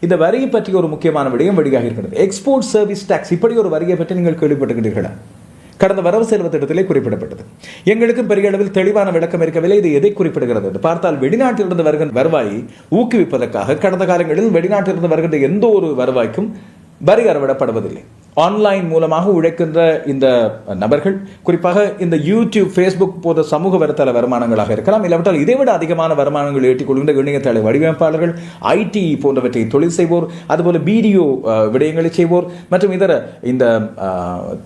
இந்த வரியை பற்றி ஒரு முக்கியமான விடயம் வெளியாக இருக்கிறது. எக்ஸ்போர்ட் சர்வீஸ் டாக்ஸ் இப்படி ஒரு வரியை பற்றி நீங்கள் கேள்விப்பட்டிருக்கிறீர்களா? கடந்த வரவு செலவு திட்டத்திலே குறிப்பிடப்பட்டது. எங்களுக்கும் பெரிய அளவில் தெளிவான விளக்கம் இருக்கவில்லை. இது எதை குறிப்பிடுகிறது? என்று பார்த்தால் வெளிநாட்டிலிருந்து வருகின்ற வருவாயை ஊக்குவிப்பதற்காக கடந்த காலங்களில் வெளிநாட்டிலிருந்து வருகின்ற எந்த ஒரு வருவாய்க்கும் வரி அறவிடப்படுவதில்லை. ஆன்லைன் மூலமாக உழைக்கின்ற இந்த நபர்கள் குறிப்பாக இந்த யூடியூப் ஃபேஸ்புக் போன்ற சமூக வலைத்தள வருமானங்களாக இருக்கலாம். இல்லாவிட்டால் இதைவிட அதிகமான வருமானங்கள் ஈட்டிக்கொள்கின்ற இணையதள வடிவமைப்பாளர்கள் ஐடி போன்றவற்றை தொழில் செய்வோர் அதுபோல வீடியோ விடயங்களை செய்வோர் மற்றும் இதர இந்த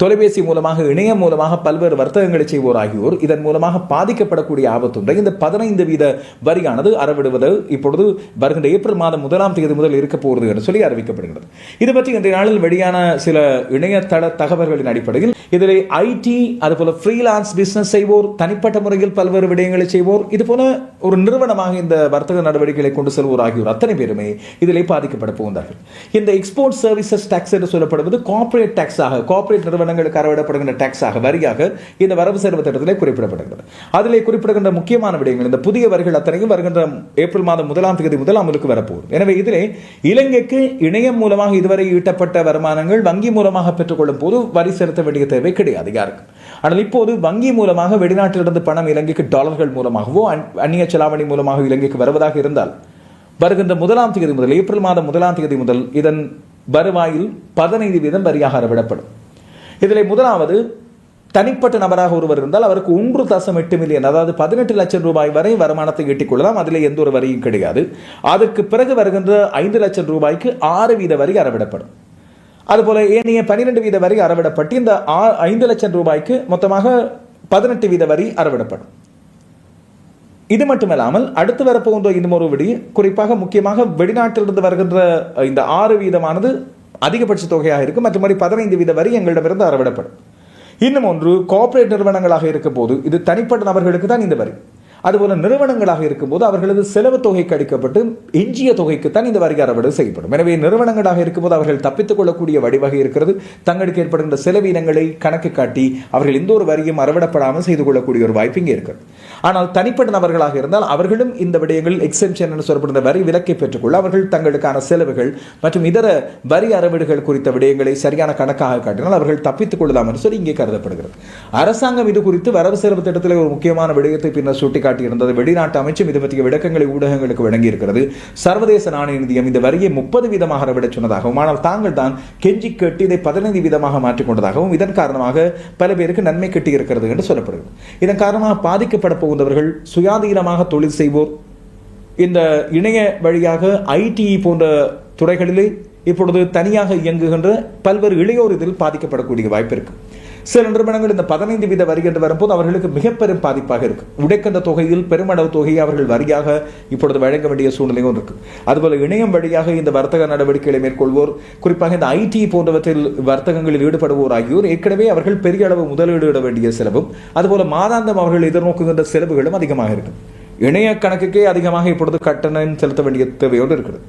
தொலைபேசி மூலமாக இணையம் மூலமாக பல்வேறு வர்த்தகங்களை செய்வோர் ஆகியோர் இதன் மூலமாக பாதிக்கப்படக்கூடிய ஆபத்துண்டு இந்த பதினைந்து வீத வரியானது அறவிடுவது இப்பொழுது வருகின்ற ஏப்ரல் மாதம் முதலாம் தேதி முதல் இருக்க போகிறது என்று சொல்லி அறிவிக்கப்படுகிறது. இது பற்றி இன்றைய நாளில் வெளியான சில இணையதள தகவல்களின் அடிப்படையில் இதில் ஐடி அதுபோல ஃப்ரீலான்ஸ் பிஸ்னஸ் செய்வோர் தனிப்பட்ட முறையில் பல்வேறு விடயங்களை செய்வோர் இதுபோல ஒரு நிறுவனமாக இந்த வர்த்தக நடவடிக்கைகளை கொண்டு செல்வோர் ஆகியோர் அத்தனை பேருமே இதில் பாதிக்கப்பட போகின்றார்கள். இந்த எக்ஸ்போர்ட் சர்வீசஸ் டாக்ஸ் என்று சொல்லப்படுவது கார்ப்பரேட் டாக்ஸாக கார்ப்பரேட் நிறுவனங்களுக்கு அறவிடப்படுகின்ற டாக்ஸாக வரியாக இந்த வரவு செலவு திட்டத்திலே குறிப்பிடப்படுகிறது. அதிலே குறிப்பிடுகின்ற முக்கியமான விடயங்கள் இந்த புதிய வரிகள் அத்தனையும் வருகின்ற ஏப்ரல் மாதம் முதலாம் தேதி முதல் அமலுக்கு வரப்போகுது. எனவே இதிலே இலங்கைக்கு இணையம் மூலமாக இதுவரை ஈட்டப்பட்ட வருமானங்கள் வங்கி மூலம் மூலமாக பெற்றுக்கொள்ளும் போது வரி செலுத்த வேண்டிய தேவை கிடையாது யாருக்கும். ஆனால் இப்போது வங்கி மூலமாக வெளிநாட்டிலிருந்து பணம் இலங்கைக்கு டாலர்கள் மூலமாகவோ அந்நிய செலாவணி மூலமாக இலங்கைக்கு வருவதாக இருந்தால் வருகின்ற முதலாம் தேதி முதல் ஏப்ரல் மாதம் முதலாம் தேதி முதல் இதன் வருவாயில் பதினைந்து வீதம் வரியாக அறவிடப்படும் இதில் முதலாவது தனிப்பட்ட நபராக ஒருவர் இருந்தால் அவருக்கு ஒன்று தசம் எட்டு மில்லியன் அதாவது பதினெட்டு லட்சம் ரூபாய் வரை வருமானத்தை ஈட்டிக்கொள்ளலாம். அதில் எந்த ஒரு வரியும் கிடையாது. அதற்கு பிறகு வருகின்ற ஐந்து லட்சம் ரூபாய்க்கு ஆறு வீத வரி அறவிடப்படும் அதுபோல ஏனைய பனிரெண்டு வீத வரி அறவிடப்பட்டு இந்த ஐந்து லட்சம் ரூபாய்க்கு மொத்தமாக பதினெட்டு வீத வரி அறவிடப்படும். இது மட்டுமல்லாமல் அடுத்து வரப்போகின்ற இன்னும் ஒரு விடி குறிப்பாக முக்கியமாக வெளிநாட்டிலிருந்து வருகின்ற இந்த ஆறு வீதமானது அதிகபட்ச தொகையாக இருக்கும். மற்றபடி பதினைந்து வீத வரி எங்களிடமிருந்து அறவிடப்படும். இன்னும் ஒன்று கோஆபரேட் நிறுவனங்களாக இருக்கும் போது இது தனிப்பட்ட நபர்களுக்கு தான் இந்த வரி. அதுபோல நிறுவனங்களாக இருக்கும்போது அவர்களது செலவு தொகை கழிக்கப்பட்டு எஞ்சிய தொகைக்குத்தான் இந்த வரி அறவீடு செய்யப்படும். எனவே நிறுவனங்களாக இருக்கும்போது அவர்கள் தப்பித்துக் கொள்ளக்கூடிய வழிவகை இருக்கிறது. தங்களுக்கு ஏற்படுகின்ற செலவினங்களை கணக்கு காட்டி அவர்கள் எந்த ஒரு வரியும் அறவிடப்படாமல் செய்து கொள்ளக்கூடிய ஒரு வாய்ப்பு இங்கே இருக்கிறது. ஆனால் தனிப்பட்ட நபர்களாக இருந்தால் அவர்களும் இந்த விடயங்களில் எக்ஸெம்ஷன் என்று சொல்லப்படுகிற வரி விலக்கை பெற்றுக்கொள்ள அவர்கள் தங்களுக்கான செலவுகள் மற்றும் இதர வரி அறவீடுகள் குறித்த விடயங்களை சரியான கணக்காக காட்டினால் அவர்கள் தப்பித்துக் கொள்ளலாம் என்று சொல்லி இங்கே கருதப்படுகிறது. அரசாங்கம் இது குறித்து வரவு செலவு திட்டத்தில் ஒரு முக்கியமான விடயத்தை பின்னர் சுட்டிக்காட்டியிருந்தது வெளிநாட்டு அமைச்சும் இது பற்றிய விளக்கங்களை ஊடகங்களுக்கு வழங்கியிருக்கிறது. சர்வதேச நாணய நிதியம் இந்த வரியை முப்பது வீதமாக அறவிட சொன்னதாகவும் ஆனால் தாங்கள் தான் கெஞ்சி கேட்டு இதை பதினைந்து வீதமாக மாற்றிக்கொண்டதாகவும் இதன் காரணமாக பல பேருக்கு நன்மை கிட்டி இருக்கிறது என்று சொல்லப்படுகிறது. இதன் காரணமாக பாதிக்கப்பட போகுந்தவர்கள் சுயாதீனமாக தொழில் செய்வோர். இந்த இணைய வழியாக ஐடி போன்ற துறைகளிலே இப்பொழுது தனியாக இயங்குகின்ற பல்வேறு இளையோர் இதில் பாதிக்கப்படக்கூடிய வாய்ப்பு இருக்குது சில நிறுவனங்கள் இந்த பதினைந்து வீத வரி என்று வரும்போது அவர்களுக்கு மிக பெரும் பாதிப்பாக இருக்கு. உடைக்கின்ற தொகையில் பெருமளவு தொகையை அவர்கள் வரியாக இப்பொழுது வழங்க வேண்டிய சூழ்நிலையும் இருக்கு. அதுபோல இணையம் வழியாக இந்த வர்த்தக நடவடிக்கைகளை மேற்கொள்வோர் குறிப்பாக இந்த ஐடி போன்றவற்றில் வர்த்தகங்களில் ஈடுபடுவோர் ஆகியோர் ஏற்கனவே அவர்கள் பெரிய அளவு முதலீடு இட வேண்டிய செலவும் அதுபோல மாதாந்தம் அவர்கள் எதிர்நோக்குகின்ற செலவுகளும் அதிகமாக இருக்கு. இணைய கணக்குக்கே அதிகமாக இப்பொழுது கட்டணம் செலுத்த வேண்டிய தேவையோடு இருக்கிறது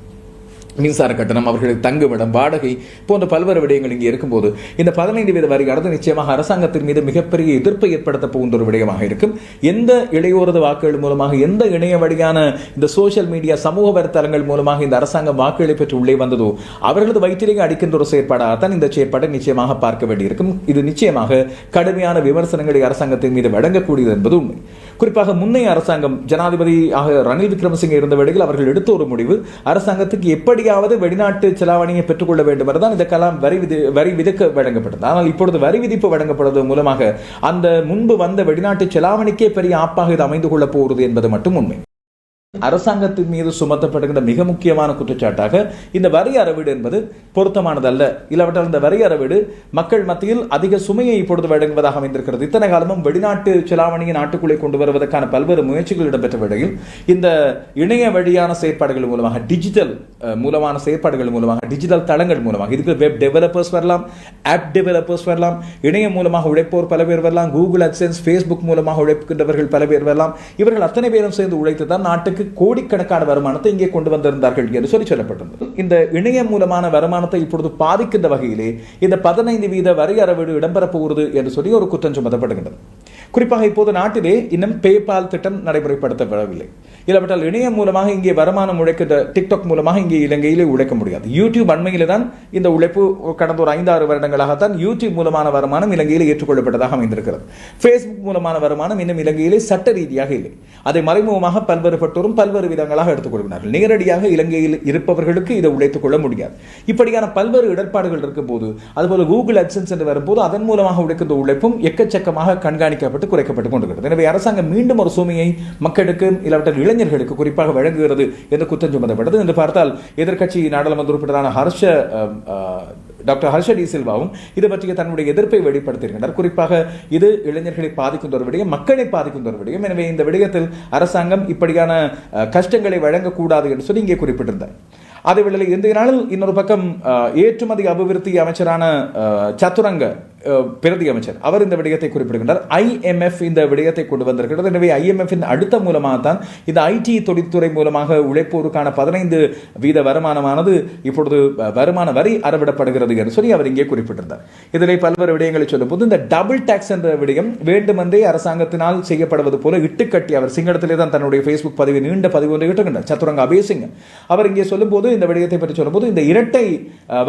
மின்சார கட்டணம் அவர்களுக்கு தங்குமிடம் வாடகை போன்ற பல்வேறு விடயங்கள் இங்கே இருக்கும்போது இந்த பதினைந்து வீத வரியானது நிச்சயமாக அரசாங்கத்தின் மீது மிகப்பெரிய எதிர்ப்பை ஏற்படுத்த போகின்ற ஒரு விடயமாக இருக்கும். எந்த இளையோரது வாக்குகள் மூலமாக எந்த இணைய வழியான இந்த சோஷியல் மீடியா சமூக வலைத்தளங்கள் மூலமாக இந்த அரசாங்கம் வாக்குகளை பெற்று உள்ளே வந்ததோ அவர்களது வயிற்றிலேயே அடிக்கின்ற ஒரு செயற்பாடாகத்தான் இந்த செயற்பாட்டை நிச்சயமாக பார்க்க வேண்டியிருக்கும். இது நிச்சயமாக கடுமையான விமர்சனங்களை அரசாங்கத்தின் மீது வழங்கக்கூடியது என்பது உண்மை. குறிப்பாக முன்னைய அரசாங்கம் ஜனாதிபதி ஆக ரணில் விக்ரமசிங்கே இருந்த வேளையில் அவர்கள் எடுத்த ஒரு முடிவு அரசாங்கத்துக்கு எப்படியாவது வெளிநாட்டு செலாவணியை பெற்றுக்கொள்ள வேண்டும் என்றுதான் இதற்கெல்லாம் வரி விதி வரி விதிக்க வழங்கப்பட்டது. ஆனால் இப்பொழுது வரி விதிப்பு வழங்கப்படுவது மூலமாக அந்த முன்பு வந்த வெளிநாட்டு செலாவணிக்கே பெரிய ஆப்பாக இது அமைந்து கொள்ளப் போகிறது என்பது மட்டும் உண்மை. அரசாங்கத்தின் மீது சுமத்தப்படுகின்ற மிக முக்கியமான குற்றச்சாட்டாக இந்த வரி அறவீடு என்பது பொருத்தமானதல்ல. இல்லாவிட்டால் இந்த வரி அறவீடு மக்கள் மத்தியில் அதிக சுமையை இப்பொழுது வழங்குவதாக அமைந்திருக்கிறது. இத்தனை காலமும் வெளிநாட்டு செலாவணியை நாட்டுக்குள்ளே கொண்டு வருவதற்கான பல்வேறு முயற்சிகள் இடம்பெற்ற வேளையில் இந்த இணைய வழியான செயற்பாடுகள் மூலமாக டிஜிட்டல் மூலமான செயற்பாடுகள் மூலமாக டிஜிட்டல் தளங்கள் மூலமாக இதுக்கு வெப் டெவலப்பர்ஸ் வரலாம் ஆப் டெவலப்பர்ஸ் வரலாம் இணையம் மூலமாக உழைப்போர் பல பேர் வரலாம் கூகுள் அட்சன்ஸ் ஃபேஸ்புக் மூலமாக உழைக்கின்றவர்கள் பல பேர் வரலாம். இவர்கள் அத்தனை பேரும் சேர்ந்து உழைத்து தான் நாட்டுக்கு கோடிக்கணக்கான வருமானத்தை இங்கே கொண்டு வந்திருந்தார்கள் என்று சொல்லி சொல்லப்பட்டது இந்த இணையம் மூலமான வருமானத்தை இப்பொழுது பாதிக்கின்ற வகையிலே இந்த பதினைந்து வீத வரி அறவீடு இடம்பெறப் போகிறது என்று சொல்லி ஒரு குற்றம் சுமத்தப்படுகின்றது. குறிப்பாக இப்போது நாட்டிலே இன்னும் பேபால் திட்டம் நடைமுறைப்படுத்தப்படவில்லை. இல்லாவிட்டால் இணையம் மூலமாக இங்கே வருமானம் உழைக்கின்ற டிக்டாக் மூலமாக இங்கே இலங்கையிலே உழைக்க முடியாது. யூடியூப் அண்மையில் தான் இந்த உழைப்பு கடந்த ஒரு ஐந்தாறு வருடங்களாகத்தான் யூடியூப் மூலமான வருமானம் இலங்கையில் ஏற்றுக்கொள்ளப்பட்டதாக அமைந்திருக்கிறது. ஃபேஸ்புக் மூலமான வருமானம் இன்னும் இலங்கையிலே சட்ட ரீதியாக இல்லை. அதை மறைமுகமாக பல்வேறுபட்டோரும் பல்வேறு விதங்களாக எடுத்துக்கொள்கிறார்கள் நேரடியாக இலங்கையில் இருப்பவர்களுக்கு இதை உழைத்துக் கொள்ள முடியாது. இப்படியான பல்வேறு இடர்பாடுகள் இருக்கும் போது அதுபோல கூகுள் அட்சன்ஸ் என்று வரும்போது அதன் மூலமாக உழைக்கின்ற உழைப்பும் எக்கச்சக்கமாக கண்காணிக்கப்பட்டு குறைக்கப்பட்டு கொண்டிருக்கிறது. எனவே அரசாங்கம் மீண்டும் ஒரு சுமையை மக்களுக்கு இல்லாவிட்டால் இளைஞர்களுக்கு குறிப்பாக வழங்குகிறது என்று குற்றம் சுமத்தப்பட்டது என்று பார்த்தால் எதிர்க்கட்சி நாடாளுமன்ற உறுப்பினரான ஹர்ஷ டாக்டர் ஹர்ஷ டி சில்வாவும் இது பற்றிய தன்னுடைய எதிர்ப்பை வெளிப்படுத்தியிருக்கின்றனர். குறிப்பாக இது இளைஞர்களை பாதிக்கின்ற ஒரு விடயம் மக்களை பாதிக்கின்ற ஒரு விடயம். எனவே இந்த விடயத்தில் அரசாங்கம் இப்படியான கஷ்டங்களை வழங்கக்கூடாது என்று சொல்லி இங்கே குறிப்பிட்டிருந்தார். அதே வேளையில் நாளில் இன்னொரு பக்கம் ஏற்றுமதி அபிவிருத்தி அமைச்சரான சத்துரங்க சதுரங்க பிரதி அமைச்சர். அவர் இந்த விடயத்தை குறிப்பிடுகின்றார். ஐஎம்எஃப் இந்த விடயத்தை கொண்டு வந்திருக்கிறது எனவே ஐஎம்எஃப் அடுத்த மூலமாக தான் இந்த ஐடி தொழில்துறை மூலமாக உழைப்போருக்கான பதினைந்து வீத வருமானமானது இப்பொழுது வருமான வரி அறவிடப்படுகிறது என்று சொல்லி அவர் இங்கே குறிப்பிட்டிருந்தார். இதிலே பல்வேறு விடயங்களை சொல்லும்போது இந்த டபுள் டாக்ஸ் என்ற விடயம் வேண்டுமென்றே அரசாங்கத்தினால் செய்யப்படுவது போல இட்டுக்கட்டி அவர் சிங்களத்திலே தான் தன்னுடைய ஃபேஸ்புக் பதிவு நீண்ட பதிவு ஒன்று இட்டுக்கின்றார். சத்துரங்க அபேசிங்க அவர் இங்கே சொல்லும்போது இந்த விடயத்தை பற்றி சொல்லும்போது இந்த இரட்டை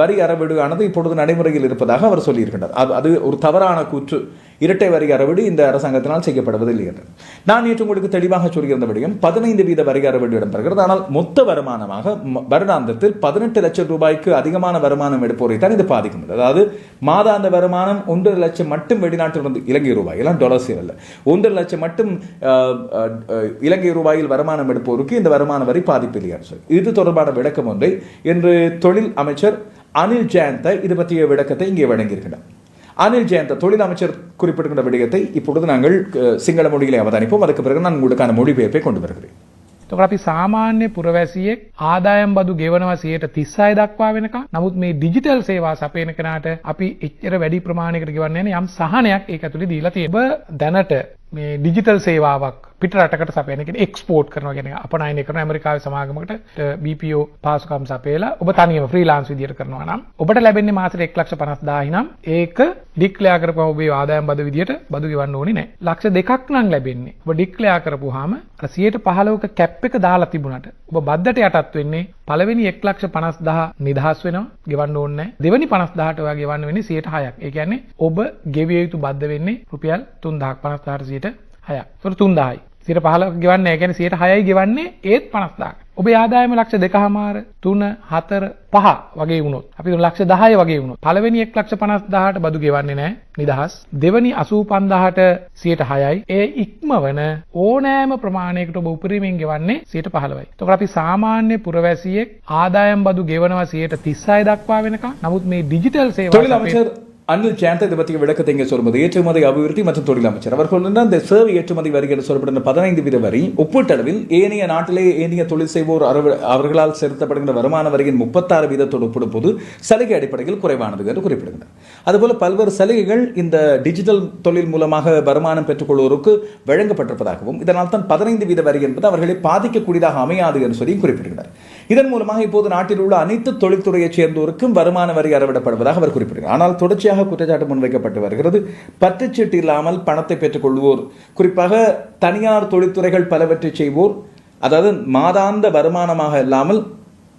வரி அறவிடுவானது இப்பொழுது நடைமுறையில் இருப்பதாக அவர் சொல்லியிருக்கின்றார். அது ஒரு தவறான கூற்று. இரட்டை வரி அறவீடு இந்த அரசாங்கத்தினால் செய்யப்படுவதில்லை என்று. நான் நேற்று உங்களுக்கு தெளிவாக சொல்லியிருந்த பதினைந்து வீத வரி அறவீடு இடம்பெறுகிறது. ஆனால் மொத்த வருமானமாக வருடாந்தத்தில் பதினெட்டு லட்சம் ரூபாய்க்கு அதிகமான வருமானம் எடுப்போரை தான் இது பாதிக்கின்றது அதாவது மாதாந்த வருமானம் ஒன்றரை லட்சம் மட்டும் வெளிநாட்டிலிருந்து இலங்கை ரூபாய் எல்லாம் டாலர்ஸ் அல்ல. ஒன்றரை லட்சம் மட்டும் இலங்கை ரூபாயில் வருமானம் எடுப்போருக்கு இந்த வருமான வரி பாதிப்பில்லை இல்லையா இது தொடர்பான விளக்கம் ஒன்றை இன்று தொழில் அமைச்சர் அனில் ஜெயந்த இது பற்றிய விளக்கத்தை இங்கே வழங்கியிருக்கிறார். அனில் ஜெயந்த தொழில் அமைச்சர் குறிப்பிடுகின்ற விடயத்தை இப்பொழுது நாங்கள் அஹ், சிங்கள மொழியிலே அவதானிப்போம் அதுக்கு பிறகு நான் உங்களுக்கான மொழிபெயர்ப்பை கொண்டு வருகிறேன் තොකට අපි සාමාන්‍ය පුරවැසියෙක් ආදායම් බදු ගෙවනවා සියයට තිස්සයි දක්වා වෙනක නමුත් මේ ඩිජිටල් සේවා සපයන කෙනාට අපි එච්චර වැඩි ප්‍රමාණයකට ගෙවන්නේ නැහැ. යම් සහනයක් ඒක ඇතුලේ දීලා තියෙනවා. ඔබ දැනට මේ ඩිජිටල් සේවාවක් පිට රටකට සපයන කෙනෙක් එක්ස්පෝර්ට් කරනවා කියන එක අපනයනය කරන ඇමරිකාවේ සමාගමකට අ, BPO පාසුකම් සපයලා ඔබ තනියම ෆ්‍රීලාන්ස් විදියට කරනවා නම් ඔබට ලැබෙන්නේ මාසෙට 1,50,000 නම් ඒක ඩික්ලෙයාර් කරපුවම ඔබේ ආදායම් බදු විදියට බදු ගෙවන්න ඕනේ නැහැ. ලක්ෂ දෙකක් නම් ලැබෙන්නේ. ඔබ ඩික්ලෙයාර් කරපුවාම අර 115ක කැප් එක දාලා තිබුණාට ඔබ බද්දට යටත් වෙන්නේ පළවෙනි 1,50,000 නිදහස් වෙනවා ගෙවන්න ඕනේ නැහැ. දෙවෙනි 50000ට ඔයා ගෙවන්න වෙන්නේ 106ක්. ඒ කියන්නේ ඔබ ගෙවිය යුතු බද්ද වෙන්නේ රුපියල් 3000ක් 50000ට 106ක්. ඒතර 3000යි. 115ක ගෙවන්නේ ඒ කියන්නේ 106යි ගෙවන්නේ ඒත් 50000ක්. ඔබේ ආදායම ලක්ෂ 2.5 3 4 5 වගේ වුණොත් අපි තුන් ලක්ෂ 10 වගේ වුණොත් පළවෙනි 1 ලක්ෂ 50000ට බදු ගෙවන්නේ නැහැ නිදහස් දෙවෙනි 85000ට 106යි ඒ ඉක්මවන ඕනෑම ප්‍රමාණයකට ඔබ උපරිමයෙන් ගෙවන්නේ 115යි. එතකොට අපි සාමාන්‍ය පුරවැසියෙක් ආදායම් බදු ගෙවනවා 136 දක්වා වෙනකම්. නමුත් මේ ඩිජිටල් සේවා அனில் ஜெயந்த இதை பற்றிய விளக்கத்தை இங்கே சொல்லும்போது ஏற்றுமதி அபிவிருத்தி மற்றும் தொழில் அமைச்சர் அவர் சொல்லுகின்ற இந்த சேவை ஏற்றுமதி வரி என்று சொல்லப்படுகிற பதினைந்து வீத வரி ஒப்பீட்டளவில் ஏனைய நாட்டிலே ஏனைய தொழில் செய்வோர் அவர்களால் செலுத்தப்படுகின்ற வருமான வரியின் முப்பத்தாறு வீதத்தோடு ஒப்பிடும்போது சலுகை அடிப்படையில் குறைவானது என்று குறிப்பிடுகின்றனர். அதுபோல பல்வேறு சலுகைகள் இந்த டிஜிட்டல் தொழில் மூலமாக வருமானம் பெற்றுக்கொள்வோருக்கு வழங்கப்பட்டிருப்பதாகவும் இதனால் தான் பதினைந்து வீத வரி என்பது அவர்களை பாதிக்கக்கூடியதாக அமையாது என்று சொல்லி குறிப்பிடுகிறார் இதன் மூலமாக இப்போது நாட்டில் உள்ள அனைத்து தொழில்துறையைச் சேர்ந்தோருக்கும் வருமான வரி அறவிடப்படுவதாக அவர் குறிப்பிடுகிறார். ஆனால் தொடர்ச்சியாக குற்றச்சாட்டு முன்வைக்கப்பட்டு வருகிறது. பற்றுச்சீட்டு இல்லாமல் பணத்தை பெற்றுக் கொள்வோர் குறிப்பாக தனியார் தொழில்துறைகள் பலவற்றை செய்வோர் அதாவது மாதாந்த வருமானமாக இல்லாமல்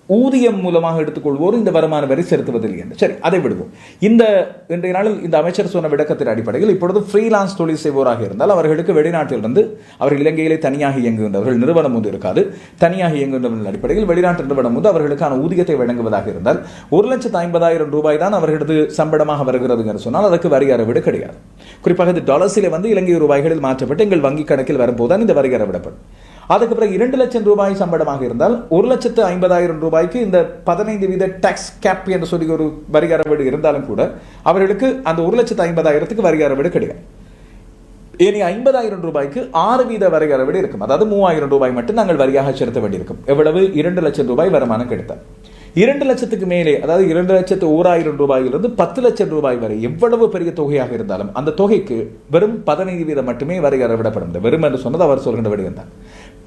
ஊதியம் மூலமாக எடுத்துக்கொள்வோர் இந்த வருமான வரி செலுத்துவதில்லை என்று. சரி அதை விடுவோம். இந்த இன்றைய நாளில் இந்த அமைச்சர் சொன்ன விளக்கத்தின் அடிப்படையில் இப்பொழுது ஃப்ரீலான்ஸ் தொழில் செய்வோராக இருந்தால் அவர்களுக்கு வெளிநாட்டிலிருந்து அவர்கள் இலங்கையிலே தனியாக இயங்குகின்றவர்கள் நிறுவனம் ஒன்று இருக்காது. தனியாக இயங்குகின்றவர்கள் அடிப்படையில் வெளிநாட்டு நிறுவனம் வந்து அவர்களுக்கான ஊதியத்தை வழங்குவதாக இருந்தால் ஒரு லட்சத்து ஐம்பதாயிரம் ரூபாய் தான் அவர்களது சம்பளமாக வருகிறது என்று சொன்னால் அதற்கு வரி அறவீடு கிடையாது. குறிப்பாக இது டாலர்ஸிலே வந்து இலங்கை ரூபாய்களில் மாற்றப்பட்டு எங்கள் வங்கி கணக்கில் வரும்போது தான் இந்த வரி அறவிடப்படும். அதுக்கு பிறகு இரண்டு லட்சம் ரூபாய் சம்பளமாக இருந்தால் ஒரு லட்சத்து ஐம்பதாயிரம் ரூபாய்க்கு இந்த பதினைந்து வீத டேக்ஸ் கேப் என்று சொல்லி ஒரு வரி வீடு இருந்தாலும் கூட அவர்களுக்கு அந்த ஒரு லட்சத்து ஐம்பதாயிரத்துக்கு வரி வீடு கிடையாது. இனி ஐம்பதாயிரம் ரூபாய்க்கு ஆறு வீத வரி அறவீடு இருக்கும். அதாவது மூவாயிரம் ரூபாய் மட்டும் நாங்கள் வரியாக செலுத்த வேண்டியிருக்கும். எவ்வளவு? இரண்டு லட்சம் ரூபாய் வருமானம் கிடைத்தால். இரண்டு லட்சத்துக்கு மேலே அதாவது இரண்டு லட்சத்து ஓராயிரம் ரூபாயிலிருந்து பத்து லட்சம் ரூபாய் வரை எவ்வளவு பெரிய தொகையாக இருந்தாலும் அந்த தொகைக்கு வெறும் பதினைந்து வீதம் மட்டுமே வரி அறவிடப்படும் வெறும் என்று சொன்னது அவர் சொல்கின்ற விடயம் தான்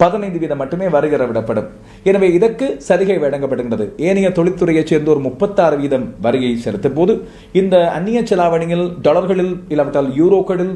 பதினைந்து வீதம் மட்டுமே வருகிற விடப்படும். எனவே இதற்கு சலுகை வழங்கப்படுகின்றது. ஏனைய தொழில்துறையைச் சேர்ந்தோர் முப்பத்தாறு வீதம் வரியை செலுத்தும் போது இந்த அந்நிய செலாவணியில் டாலர்களில் இல்லாவிட்டால் யூரோக்களில்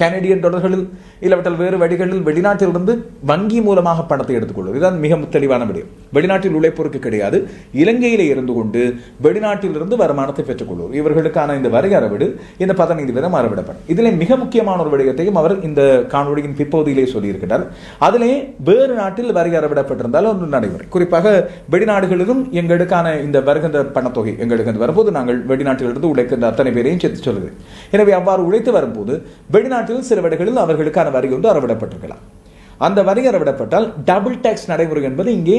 கனடியன் டாலர்களில் இல்லவற்றால் வேறு வழிகளில் வெளிநாட்டிலிருந்து வங்கி மூலமாக பணத்தை எடுத்துக்கொள்வது. இதுதான் மிக தெளிவான விடயம். வெளிநாட்டில் உழைப்போருக்கு கிடையாது. இலங்கையிலே இருந்து கொண்டு வெளிநாட்டிலிருந்து வருமானத்தை பெற்றுக்கொள்வோர் இவர்களுக்கான இந்த வரி அறவிடு இந்த பதினைந்து வீதம் அறவிடப்படும். இதிலே மிக முக்கியமான ஒரு விடயத்தையும் அவர் இந்த காணொலியின் பிற்பகுதியிலே சொல்லியிருக்கிறார். அதிலே வேறு நாட்டில் வரி அறவிடப்பட்டிருந்தால் ஒன்று நடைமுறை. குறிப்பாக வெளிநாடுகளிலும் எங்களுக்கான இந்த வருகின்ற பணத்தொகை எங்களுக்கு வரும்போது நாங்கள் வெளிநாட்டிலிருந்து உழைக்கின்ற அத்தனை பேரையும் சேர்த்து சொல்கிறேன் எனவே அவ்வாறு உழைத்து வரும்போது வெளிநாட்டு வெளிநாட்டில் சில வழிகளில் அவர்களுக்கான வரி ஒன்று அறவிடப்பட்டிருக்கலாம். அந்த வரி அறவிடப்பட்டால் டபுள் டேக்ஸ் நடைமுறை என்பது இங்கே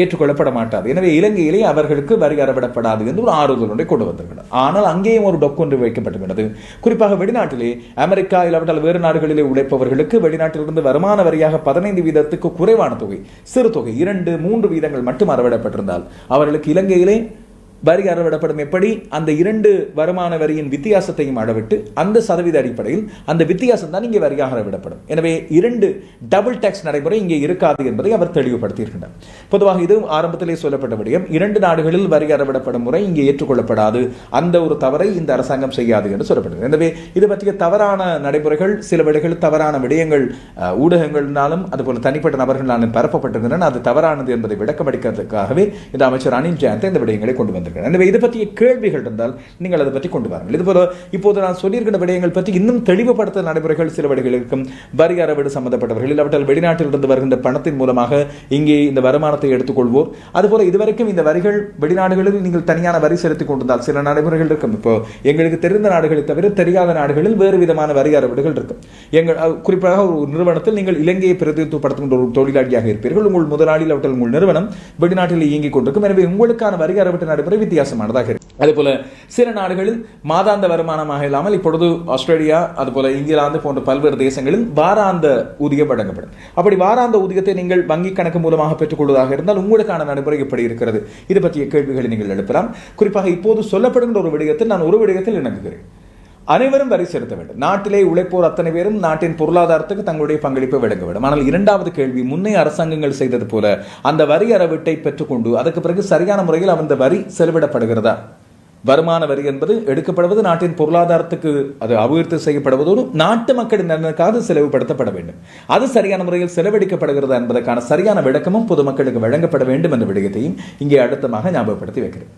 ஏற்றுக்கொள்ளப்பட மாட்டாது. எனவே இலங்கையிலே அவர்களுக்கு வரி அறவிடப்படாது என்று ஒரு ஆறுதல் ஒன்றை கொண்டு வந்திருக்கிறது ஆனால் அங்கேயும் ஒரு டொக்கு ஒன்று வைக்கப்பட்டுள்ளது குறிப்பாக வெளிநாட்டிலே அமெரிக்கா இல்லாவிட்டால் வேறு நாடுகளிலே உழைப்பவர்களுக்கு வெளிநாட்டிலிருந்து வருமான வரியாக பதினைந்து வீதத்துக்கு குறைவான தொகை சிறு தொகை இரண்டு மூன்று வீதங்கள் மட்டும் அறவிடப்பட்டிருந்தால் அவர்களுக்கு இலங்கையிலே வரி அறவிடப்படும் எப்படி? அந்த இரண்டு வருமான வரியின் வித்தியாசத்தையும் அளவிட்டு அந்த சதவீத அடிப்படையில் அந்த வித்தியாசம் தான் இங்கே வரியாக அறவிடப்படும் எனவே இரண்டு டபுள் டேக்ஸ் நடைமுறை இங்கே இருக்காது என்பதை அவர் தெளிவுபடுத்தியிருக்கின்றார். பொதுவாக இது ஆரம்பத்திலே சொல்லப்பட்ட விடயம். இரண்டு நாடுகளில் வரி அறவிடப்படும் முறை இங்கே ஏற்றுக்கொள்ளப்படாது. அந்த ஒரு தவறை இந்த அரசாங்கம் செய்யாது என்று சொல்லப்படுகிறது. எனவே இது பற்றிய தவறான நடைமுறைகள் சில வேளைகள் தவறான விடயங்கள் அஹ், ஊடகங்களினாலும் அதுபோல தனிப்பட்ட நபர்களாலும் பரப்பப்பட்டிருந்தன அது தவறானது என்பதை விளக்கமளிக்கிறதுக்காகவே இந்த அமைச்சர் அனில் ஜெயந்த் இந்த விடயங்களை கொண்டு வந்திருக்கிறார் எனவே இது பற்றிய கேள்விகள் இருந்தால் நீங்கள் அதை பற்றி கொண்டு வாருங்கள். இதுபோல் இப்போது நான் சொல்லியிருக்கிற விடயங்கள் பற்றி இன்னும் தெளிவுபடுத்த நடைமுறைகள் சில வழிகள் இருக்கும். வரி அறவீடு சம்பந்தப்பட்டவர்கள் இல்லாவிட்டால் வெளிநாட்டிலிருந்து வருகின்ற பணத்தின் மூலமாக இங்கே இந்த வருமானத்தை எடுத்துக்கொள்வோர். அதுபோல் இதுவரைக்கும் இந்த வரிகள் வெளிநாடுகளில் நீங்கள் தனியான வரி செலுத்திக் கொண்டிருந்தால் சில நடைமுறைகள் இருக்கும். இப்போ எங்களுக்கு தெரிந்த நாடுகளை தவிர தெரியாத நாடுகளில் வேறு விதமான வரி அறவீடுகள் இருக்கும். எங்கள் குறிப்பாக ஒரு நிறுவனத்தில் நீங்கள் இலங்கையை பிரதிநிதித்துவப்படுத்துகின்ற ஒரு தொழிலாளியாக இருப்பீர்கள். உங்கள் முதலாளி இல்லாவிட்டால் உங்கள் நிறுவனம் வெளிநாட்டில் இயங்கிக் கொண்டிருக்கும். எனவே உங்களுக்கான வரி அறவீட்டு நடைமுறை வித்தியாசமானதாக இருக்கு. அதேபோல சில நாடுகளில் மாதாந்த வருமானமாக இல்லாமல் இப்பொழுது ஆஸ்திரேலியா அதுபோல இங்கிலாந்து போன்ற பல்வேறு தேசங்களில் வாராந்த ஊதியம் வழங்கப்படும். அப்படி வாராந்த ஊதியத்தை நீங்கள் வங்கி கணக்கு மூலமாக பெற்றுக்கொள்வதாக இருந்தால் உங்களுக்கான நடைமுறை எப்படி இருக்கிறது. இது பற்றிய கேள்விகளை நீங்கள் எழுப்பலாம். குறிப்பாக இப்போது சொல்லப்படுகின்ற ஒரு விடயத்தில் நான் ஒரு விடயத்தில் இணங்குகிறேன். அனைவரும் வரி செலுத்த வேண்டும். நாட்டிலே உழைப்போர் அத்தனை பேரும் நாட்டின் பொருளாதாரத்துக்கு தங்களுடைய பங்களிப்பை வழங்க வேண்டும். ஆனால் இரண்டாவது கேள்வி முன்னைய அரசாங்கங்கள் செய்தது போல அந்த வரி அறவீட்டை பெற்றுக்கொண்டு அதுக்கு பிறகு சரியான முறையில் அந்த வரி செலவிடப்படுகிறதா? வருமான வரி என்பது எடுக்கப்படுவது நாட்டின் பொருளாதாரத்துக்கு அது அபிவிருத்தி செய்யப்படுவதோடு நாட்டு மக்களின் நலனுக்காக செலவுபடுத்தப்பட வேண்டும். அது சரியான முறையில் செலவழிக்கப்படுகிறதா என்பதற்கான சரியான விளக்கமும் பொதுமக்களுக்கு வழங்கப்பட வேண்டும் என்ற விடயத்தையும் இங்கே அழுத்தமாக ஞாபகப்படுத்தி வைக்கிறேன்.